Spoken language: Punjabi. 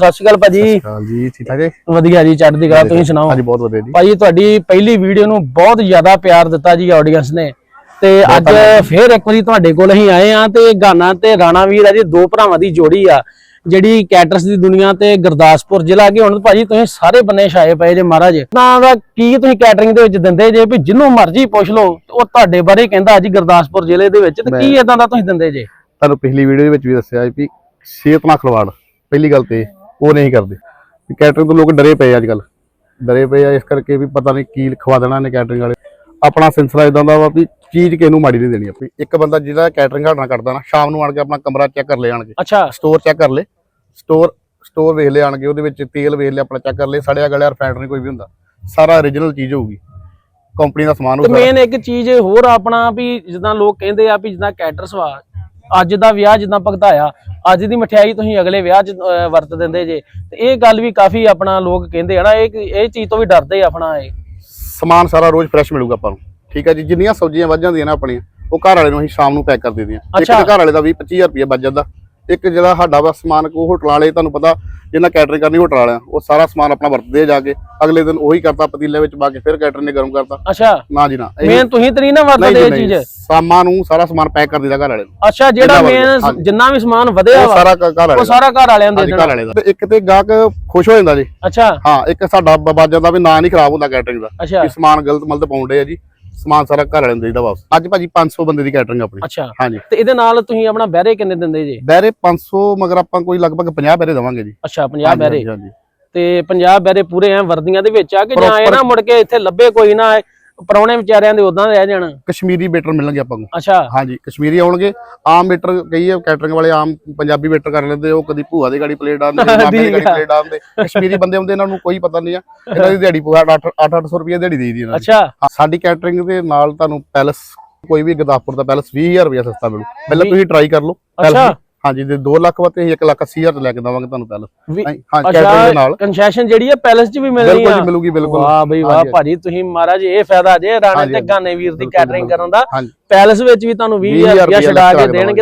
ਸਤਿ ਸ਼੍ਰੀ ਅਕਾਲ ਭਾਜੀ। ਹਾਂ ਜੀ ਠੀਕ ਠਾਕ ਜੀ ਵਧੀਆ ਜੀ ਚੜ੍ਹਦੀ ਕਲਾ ਤੁਸੀਂ ਸੁਣਾਓ? ਹਾਂਜੀ ਬਹੁਤ ਵਧੀਆ ਜੀ। ਭਾਜੀ ਤੁਹਾਡੀ ਪਹਿਲੀ ਵੀਡੀਓ ਨੂੰ ਬਹੁਤ ਜ਼ਿਆਦਾ ਪਿਆਰ ਦਿੱਤਾ ਜੀ ਆਡੀਅנס ਨੇ। ਤੇ ਅੱਜ ਫੇਰ ਇੱਕ ਵਾਰੀ ਤੁਹਾਡੇ ਕੋਲ ਅਸੀਂ ਆਏ ਆ ਤੇ ਗਾਨਾ ਤੇ ਰਾਣਾ ਵੀਰ ਆ ਜੀ ਦੋ ਭਰਾਵਾਂ ਦੀ ਜੋੜੀ ਆ। ਜਿਹੜੀ ਕੈਟਰਸ ਦੀ ਦੁਨੀਆ ਤੇ ਗੁਰਦਾਸਪੁਰ ਜ਼ਿਲ੍ਹਾ ਕੇ ਹੁਣ ਭਾਜੀ ਤੁਸੀਂ ਸਾਰੇ ਬੰਨੇ ਛਾਏ ਪਏ ਜੇ ਮਹਾਰਾਜ। ਨਾ ਦਾ ਕੀ ਤੁਸੀਂ ਕੈਟਰਿੰਗ ਦੇ ਵਿੱਚ ਦਿੰਦੇ ਜੇ ਵੀ ਜਿੰਨੂੰ ਮਰਜ਼ੀ ਪੁੱਛ ਲਓ ਉਹ ਤੁਹਾਡੇ ਬਾਰੇ ਕਹਿੰਦਾ ਜੀ ਗੁਰਦਾਸਪੁਰ ਜ਼ਿਲ੍ਹੇ ਦੇ ਵਿੱਚ। ਤੇ ਕੀ ਇਦਾਂ ਦਾ ਤੁਸੀਂ ਦਿੰਦੇ ਜੇ? ਤੁਹਾਨੂੰ ਪਿਛਲੀ ਵੀਡੀਓ ਦੇ ਵਿੱਚ ਵੀ ਦੱਸਿਆ ਸੀ ਵੀ ਸਿਹਤ ਨਾਲ ਖਿਲਵਾੜ ਪਹਿਲੀ ਗੱਲ ਤੇ। ਉਹ ਨਹੀਂ ਕਰਦੇ। ਕੈਟਰਿੰਗ ਤੋਂ ਲੋਕ ਡਰੇ ਪਏ ਅੱਜ ਕੱਲ ਡਰੇ ਪਏ ਆ ਇਸ ਕਰਕੇ ਵੀ ਪਤਾ ਨਹੀਂ ਕੀ ਖਵਾ ਦੇਣਾ ਨੇ ਕੈਟਰਿੰਗ ਵਾਲੇ। ਆਪਣਾ ਸਿਲਸਿਲਾ ਇਦਾਂ ਦਾ ਵਾ ਵੀ ਚੀਜ਼ ਕਿਸੇ ਨੂੰ ਮਾੜੀ ਨਹੀਂ ਦੇਣੀ ਆਪਣੀ। ਇੱਕ ਬੰਦਾ ਜਿਹੜਾ ਕੈਟਰਿੰਗ ਘਾਟਣਾ ਕਰਦਾ ਨਾ ਸ਼ਾਮ ਨੂੰ ਆਣ ਕੇ ਆਪਣਾ ਕਮਰਾ ਚੈੱਕ ਕਰ ਲੈ ਆਣਗੇ। ਅੱਛਾ। ਸਟੋਰ ਚੈੱਕ ਕਰ ਲੈ ਸਟੋਰ ਸਟੋਰ ਵੇਖ ਲੈ ਆਣਗੇ ਉਹਦੇ ਵਿੱਚ ਤੇਲ ਵੇਖ ਲੈ ਆਪਣਾ ਚੈੱਕ ਕਰ ਲੈ ਸੜਿਆ ਗਲਿਆ ਰਿਫਾਈਨਡ ਨਹੀਂ ਕੋਈ ਵੀ ਹੁੰਦਾ। ਸਾਰਾ origignal ਚੀਜ਼ ਹੋਊਗੀ। ਕੰਪਨੀ ਦਾ ਸਮਾਨ ਤੇ ਹੋਊਗਾ ਮੇਨ ਇੱਕ ਚੀਜ਼ ਹੋਰ ਆਪਣਾ ਵੀ ਜਿੱਦਾਂ ਲੋਕ ਕਹਿੰਦੇ ਆ ਵੀ ਜਿੱਦਾਂ ਕੈਟਰਸ ਵਾ ਅੱਜ ਦਾ ਵਿਆਹ ਜਿੱਦਾਂ ਭਗਤਾਇਆ ਅੱਜ ਦੀ ਮਠਿਆਈ ਤੁਸੀਂ ਅਗਲੇ ਵਿਆਹ 'ਚ ਵਰਤ ਦਿੰਦੇ ਜੇ। ਤੇ ਇਹ ਗੱਲ ਵੀ ਕਾਫੀ ਆਪਣਾ ਲੋਕ ਕਹਿੰਦੇ ਆ ਨਾ ਇਹ ਇਹ ਚੀਜ਼ ਤੋਂ ਵੀ ਡਰਦੇ ਆ ਆਪਣਾ ਇਹ। ਸਮਾਨ ਸਾਰਾ ਰੋਜ਼ ਫਰੈਸ਼ ਮਿਲੂਗਾ ਆਪਾਂ ਨੂੰ। ਠੀਕ ਹੈ ਜੀ ਜਿੰਨੀਆਂ ਸਬਜ਼ੀਆਂ ਵੱਧ ਜਾਂਦੀਆਂ ਨਾ ਆਪਣੀਆਂ ਉਹ ਘਰ ਵਾਲੇ ਨੂੰ ਅਸੀਂ ਸ਼ਾਮ ਨੂੰ ਪੈਕ ਕਰ ਦਿੰਦੇ ਆ ਇੱਕ ਘਰ ਵਾਲੇ ਦਾ 20 25000 ਰੁਪਏ ਬਚ ਜਾਂਦਾ। ਇੱਕ ਜਿਹੜਾ ਸਾਡਾ ਵਾ ਸਮਾਨ ਕੋ ਹੋਟਲ ਵਾਲੇ ਤੁਹਾਨੂੰ ਪਤਾ ਜਿਹਨਾਂ ਕੈਟਰਿੰਗ ਕਰਨੀ ਹੋਟਲ ਵਾਲਿਆਂ ਉਹ ਸਾਰਾ ਸਮਾਨ ਆਪਣਾ ਵਰਤਦੇ ਆ ਜਾ ਕੇ। ਅਗਲੇ ਦਿਨ ਉਹੀ ਕਰਤਾ ਪਤੀਲੇ ਵਿੱਚ ਪਾ ਕੇ ਫਿਰ ਕੈਟਰਿੰਗ ਨੇ ਗਰਮ ਕਰਤਾ। ਅੱਛਾ। ਨਾ ਜੀ ਨਾ ਮੇਨ ਤੁਸੀਂ ਤੇ ਨਹੀਂ ਨਾ ਵਰਤਦੇ ਇਹ। ਚੀਜ਼। ਸਾਮਾਨ ਨੂੰ ਸਾਰਾ ਸਮਾਨ ਪੈਕ ਕਰ ਦਿੰਦਾ ਘਰ ਵਾਲੇ ਨੂੰ। ਅੱਛਾ ਜਿਹੜਾ ਮੇਨ। ਜਿੰਨਾ ਵੀ ਸਮਾਨ ਵਧਿਆ ਉਹ ਵਾ ਸਾਰਾ ਘਰ ਵਾਲੇ ਉਹ ਸਾਰਾ ਘਰ ਵਾਲਿਆਂ ਦੇ ਘਰ ਵਾਲੇ ਦਾ। ਤੇ ਇੱਕ ਤੇ ਗਾਹਕ ਖੁਸ਼ ਹੋ ਜਾਂਦਾ ਜੀ। ਅੱਛਾ। ਹਾਂ ਇੱਕ ਸਾਡਾ ਬ- ਬਚ ਜਾਂਦਾ ਵੀ ਨਾਂ ਨਹੀਂ ਖਰਾਬ ਹੁੰਦਾ ਕੈਟਰਿੰਗ ਦਾ। ਵੀ ਸਮਾਨ ਗਲਤ ਮਲਤ ਪਾਉਂਦੇ ਆ ਜੀ। ਸਮਾਨ ਸਾਰਾ ਘਰ ਵਾਲਿਆਂ ਨੂੰ ਦੇਈਦਾ ਵਾਪਸ। ਅੱਜ ਭਾਜੀ 500 ਬੰਦੇ ਦੀ ਕੈਟਰਿੰਗ ਆਪਣੀ। ਅੱਛਾ। ਹਾਂਜੀ। ਤੇ ਇਹਦੇ ਨਾਲ ਤੁਸੀਂ ਆਪਣਾ ਬਹਿਰੇ ਕਿੰਨੇ ਦਿੰਦੇ ਜੇ? ਬੈਰੇ 500 ਮਗਰ ਆਪਾਂ ਕੋਈ ਲਗਭਗ 50 ਬੈਰੇ ਦਵਾਂਗੇ ਜੀ। ਅੱਛਾ 50 ਬਹਿਰੇ। ਤੇ 50 ਬਹਿਰੇ ਪੂਰੇ ਐ ਵਰਦੀਆਂ ਦੇ ਵਿੱਚ ਆ ਕਿ ਜਾਂ ਇਹ ਨਾ ਮੁੜ ਕੇ ਇੱਥੇ ਲੱਭੇ ਕੋਈ ਨਾ ਪਰੌਣੇ ਵਿਚਾਰਿਆਂ ਦੇ ਉਦਾਂ ਰਹਿ ਜਾਣ। ਕਸ਼ਮੀਰੀ ਵੇਟਰ ਮਿਲਣਗੇ ਆਪਾਂ ਨੂੰ। ਅੱਛਾ। ਹਾਂਜੀ ਕਸ਼ਮੀਰੀ ਆਉਣਗੇ। ਆਮ ਵੇਟਰ ਕਈ ਕੈਟਰਿੰਗ ਵਾਲੇ ਆਮ ਪੰਜਾਬੀ ਵੇਟਰ ਕਰ ਲੈਂਦੇ ਉਹ ਕਦੀ ਭੂਆ ਦੀ ਗਾੜੀ ਪਲੇਟ ਆਉਂਦੇ ਮਾਮੇ ਦੀ ਗਾੜੀ। ਪਲੇਟ ਆਉਂਦੇ। ਕਸ਼ਮੀਰੀ ਬੰਦੇ ਹੁੰਦੇ ਇਹਨਾਂ ਨੂੰ ਕੋਈ ਪਤਾ ਨਹੀਂ ਆ। ਇਹਨਾਂ ਦੀ ਦਿਹਾੜੀ 8-800 ਰੁਪਏ ਦਿਹਾੜੀ ਇਹਨਾਂ ਦੀ। ਅੱਛਾ। ਹਾਂ, ਸਾਡੀ ਕੈਟਰਿੰਗ ਦੇ ਨਾਲ ਤੁਹਾਨੂੰ ਪੈਲਸ ਕੋਈ ਵੀ ਗਦਾਪੁਰ ਦਾ ਪੈਲਸ 20000 ਰੁਪਏ ਸਸਤਾ ਮਿਲੂ। ਪਹਿਲਾਂ ਤੁਸੀਂ ਟਰਾਈ ਕਰ ਲਓ ਅੱਛਾ। ਹਾਂਜੀ ਜੇ 2 ਲੱਖ ਵਾ ਤੇ ਅਸੀਂ 1 ਲੱਖ 80000 ਤੇ ਲੈ ਕੇ ਦਵਾਂਗੇ ਤੁਹਾਨੂੰ ਪੈਲਸ। ਹਾਂ ਕੈਟਰਿੰਗ ਦੇ ਨਾਲ। ਕਨਸੈਸ਼ਨ ਜਿਹੜੀ ਹੈ ਪੈਲਸ 'ਚ ਵੀ ਮਿਲਣੀ ਬਿਲਕੁਲ ਆ ਜੀ ਮਿਲੂਗੀ ਬਿਲਕੁਲ। ਵਾਹ ਬਈ ਵਾਹ। ਭਾਜੀ। ਤੁਸੀਂ ਮਹਾਰਾਜ ਇਹ ਫਾਇਦਾ ਜੇ ਰਾਣੇ ਤੇ। ਗਾਨੇ ਵੀਰ ਦੀ ਬਿਲਕੁਲ, ਕੈਟਰਿੰਗ ਕਰਨ ਦਾ ਪੈਲਸ ਵਿੱਚ ਵੀ ਤੁਹਾਨੂੰ 20000 ਰੁਪਇਆ ਛਡਾ ਕੇ ਦੇਣਗੇ